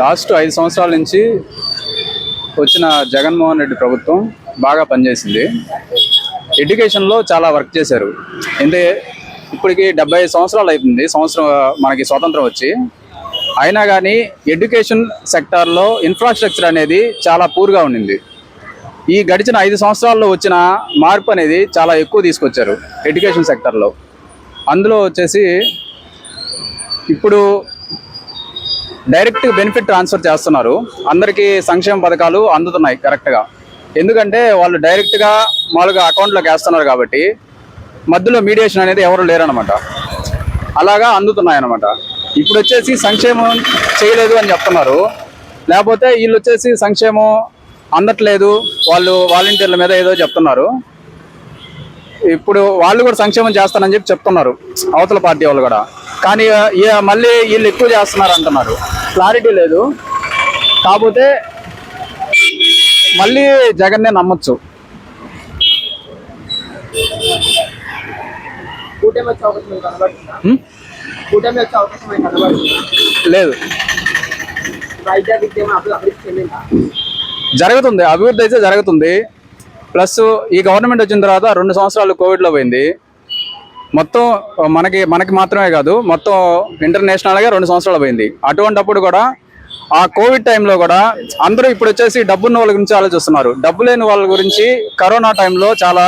Last ఐదు సంవత్సరాల నుంచి వచ్చిన జగన్మోహన్ రెడ్డి ప్రభుత్వం బాగా పనిచేసింది. ఎడ్యుకేషన్లో చాలా వర్క్ చేశారు. అంటే ఇప్పటికి డెబ్బై సంవత్సరాలు అవుతుంది సంవత్సరం మనకి స్వాతంత్రం వచ్చి. అయినా కానీ ఎడ్యుకేషన్ సెక్టార్లో ఇన్ఫ్రాస్ట్రక్చర్ అనేది చాలా పూర్గా ఉండింది. ఈ గడిచిన ఐదు సంవత్సరాల్లో వచ్చిన మార్పు అనేది చాలా ఎక్కువ తీసుకొచ్చారు ఎడ్యుకేషన్ సెక్టార్లో. అందులో వచ్చేసి ఇప్పుడు డైరెక్ట్ బెనిఫిట్ ట్రాన్స్ఫర్ చేస్తున్నారు. అందరికీ సంక్షేమ పథకాలు అందుతున్నాయి కరెక్ట్గా ఎందుకంటే వాళ్ళు డైరెక్ట్గా మామూలుగా అకౌంట్లోకి వేస్తున్నారు కాబట్టి మధ్యలో మీడియేషన్ అనేది ఎవరు లేరనమాట అలాగా అందుతున్నాయి అనమాట ఇప్పుడు వచ్చేసి సంక్షేమం చేయలేదు అని చెప్తున్నారు. లేకపోతే వీళ్ళు వచ్చేసి సంక్షేమం అందట్లేదు. వాళ్ళు వాలంటీర్ల మీద ఏదో చెప్తున్నారు. ఇప్పుడు వాళ్ళు కూడా సంక్షేమం చేస్తానని చెప్పి చెప్తున్నారు. అవతల పార్టీ వాళ్ళు కూడా. కానీ మళ్ళీ వీళ్ళు ఎక్కువ చేస్తున్నారు అంటున్నారు క్లారిటీ లేదు. కాకపోతే మళ్ళీ జగన్నే నమ్మొచ్చు. లేదు. జరుగుతుంది. అభివృద్ధి అయితే జరుగుతుంది. ప్లస్ ఈ గవర్నమెంట్ వచ్చిన తర్వాత రెండు సంవత్సరాలు కోవిడ్లో పోయింది. మొత్తం మనకి మనకి మాత్రమే కాదు మొత్తం ఇంటర్నేషనల్గా రెండు సంవత్సరాలు పోయింది. అటువంటప్పుడు కూడా ఆ కోవిడ్ టైంలో కూడా అందరూ ఇప్పుడు వచ్చేసి డబ్బున్న వాళ్ళ గురించి ఆలోచిస్తున్నారు. డబ్బు లేని వాళ్ళ గురించి కరోనా టైంలో చాలా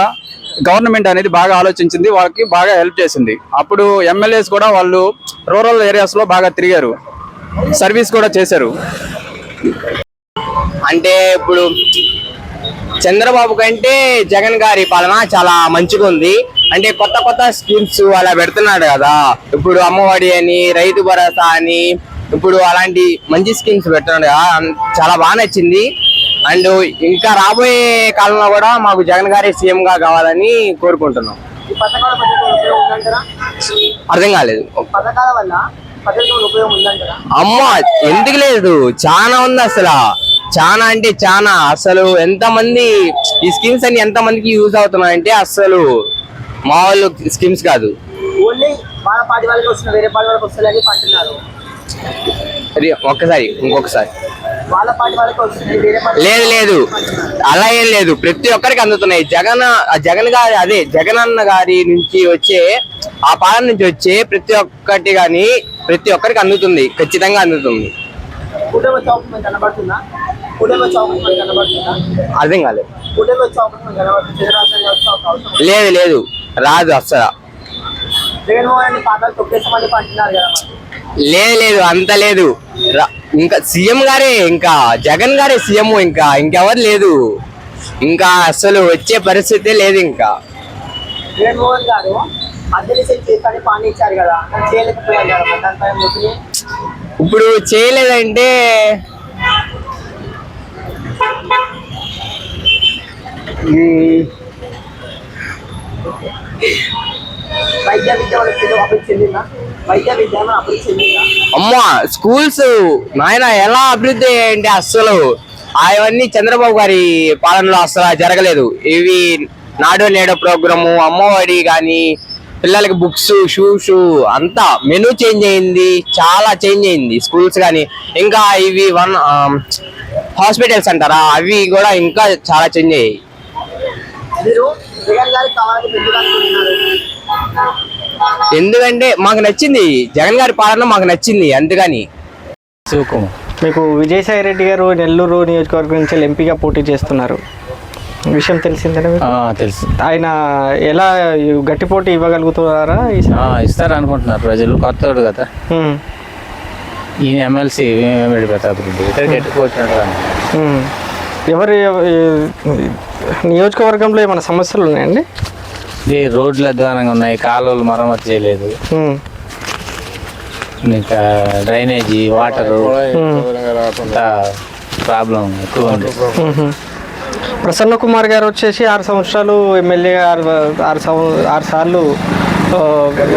గవర్నమెంట్ అనేది బాగా ఆలోచించింది వాళ్ళకి బాగా హెల్ప్ చేసింది. అప్పుడు ఎమ్మెల్యేస్ కూడా వాళ్ళు రూరల్ ఏరియాస్లో బాగా తిరిగారు. సర్వీస్ కూడా చేశారు. అంటే ఇప్పుడు చంద్రబాబు కంటే జగన్ గారి పాలన చాలా మంచిగా ఉంది అంటే కొత్త కొత్త స్కీమ్స్ అలా పెడుతున్నాడు కదా. ఇప్పుడు అమ్మఒడి అని రైతు భరోసా అని ఇప్పుడు అలాంటి మంచి స్కీమ్స్ పెడుతున్నాడు కదా. చాలా బాగా నచ్చింది. అండ్ ఇంకా రాబోయే కాలంలో కూడా మాకు జగన్ గారి సీఎం గా కావాలని కోరుకుంటున్నాం. అర్థం కాలేదు. అమ్మ ఎందుకు లేదు? చాలా ఉంది అసలు. చాలా అంటే చాలా అసలు ఎంత మంది ఈ స్కీమ్స్ అన్ని ఎంత మందికి యూజ్ అవుతున్నాయంటే అసలు మామూలు స్కీమ్స్ కాదు. ఓన్లీ వాళ్ళ పార్టీ వాళ్ళకి వస్తున్న వేరే పార్టీ వాళ్ళకి వస్తుందని అంటున్నారు. అది ఒక్కసారి ఇంకొకసారి. వాళ్ళ పార్టీ వాళ్ళకి వస్తుంది వేరే పార్టీ లేదు లేదు. అలా ఏం లేదు. ప్రతి ఒక్కరికి అందుతున్నాయి. జగన్ జగన్ గారి అదే జగన్ అన్న గారి నుంచి వచ్చే ఆ పాలన నుంచి వచ్చే ప్రతి ఒక్కటి గాని ప్రతి ఒక్కరికి అందుతుంది. ఖచ్చితంగా అందుతుంది. కనబడుతుందా? కనబడుతుందా? అర్థం కాలేదు. కనబడుతుంది? లేదు లేదు. రాదు మరి. లేదు లేదు అంత లేదు. ఇంకా సీఎం గారే ఇంకా జగన్ గారే సీఎం ఇంకా ఇంకెవరు లేదు. ఇంకా అసలు వచ్చే పరిస్థితి లేదు ఇంకా. జగన్మోహన్ గారు అద్దెలు సెట్ చేస్తారని పాని ఇచ్చారు కదా కానీ చేయలేకపోయారు కదా మరి దానిపై మీ opinion? ఇప్పుడు చేయలేదంటే మ్మ్, వైద్య విద్య వాళ్ళకి తెలుగు అభివృద్ధి చెందిందా వైద్య విద్య ఏమైనా అభివృద్ధి చెందిందా అమ్మా స్కూల్స్ నాయన ఎలా అభివృద్ధి అంటే అస్సలు అవన్నీ చంద్రబాబు గారి పాలనలో అసలు జరగలేదు. ఇవి నాడు నేడు ప్రోగ్రాము అమ్మఒడి కానీ పిల్లలకి బుక్స్ షూస్ అంతా మెనూ చేంజ్ అయింది చాలా చేంజ్ అయింది స్కూల్స్ కానీ ఇంకా ఇవి వన్ హాస్పిటల్స్ అంటారా? అవి కూడా ఇంకా చాలా చేంజ్ అయ్యాయి. ఎందుకంటే మాకు నచ్చింది. జగన్ గారి పాలన మాకు నచ్చింది అందుకని. శివకుమార్. మీకు విజయసాయి రెడ్డి గారు నెల్లూరు నియోజకవర్గం నుంచి ఎంపీగా పోటీ చేస్తున్నారు. విషయం తెలిసిందేనా మీకు? తెలుసు. ఆయన ఎలా గట్టి పోటీ ఇవ్వగలుగుతున్నారా ఇస్తారు అనుకుంటున్నారు ప్రజలు. కొత్తోడు కదా. ఈయన ఎమ్మెల్సీ వేమిరెడ్డి ప్రతాప్ రెడ్డి. ఎవరు ఎవ- నియోజకవర్గంలో ఏమైనా సమస్యలు ఉన్నాయండి? రోడ్లు అధ్వానంగా ఉన్నాయి. కాలువలు మరమ్మతు చేయలేదు. ఇంకా డ్రైనేజీ వాటర్ ప్రాబ్లం ఎక్కువ ఉంది. ప్రసన్న కుమార్ గారు వచ్చేసి ఆరు సంవత్సరాలు ఎమ్మెల్యే ఆరు ఆరు ఆరు సార్లు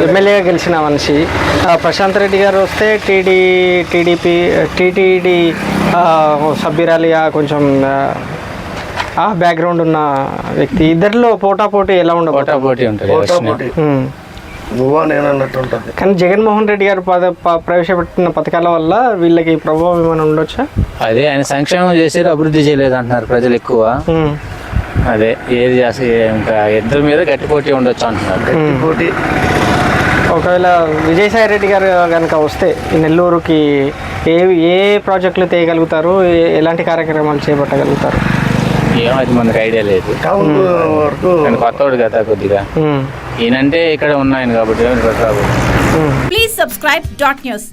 ఎమ్మెల్యేగా గెలిచిన మనిషి. ప్రశాంత్ రెడ్డి గారు వస్తే టీడీ టీడీపీ టీటీడీ సభ్యురాలిగా కొంచెం ఆ, ఆ బ్యాక్గ్రౌండ్ ఉన్న వ్యక్తి. ఇద్దరిలో పోటాపోటీ ఎలా పోటా పోటీ ఉంటుంది నేను అన్నట్టు ఉంటుంది. కానీ జగన్మోహన్ రెడ్డి గారు ప్రవేశపెట్టిన పథకాల వల్ల వీళ్ళకి ప్రభావం ఏమైనా ఉండొచ్చా? అదే ఆయన సంక్షేమం చేసారు అభివృద్ధి చేయలేదు అంటున్నారు ప్రజలు ఎక్కువ. అదే ఏది ఇంకా ఇద్దరి మీద గట్టి పోటీ ఉండొచ్చు అంటున్నారు. ఒకవేళ విజయసాయి రెడ్డి గారు కనుక వస్తే ఈ నెల్లూరుకి ఏ ఏ ప్రాజెక్టులు తేయగలుగుతారు? ఏ- ఎలాంటి కార్యక్రమాలు చేపట్టగలుగుతారు? ఏమో అది మనకు ఐడియా లేదు టౌన్ వరకు ఆయన కొత్తవాడు కదా కొద్దిగా. ఈయనంటే ఇక్కడ ఉన్నాయని కాబట్టి. Please subscribe dot news.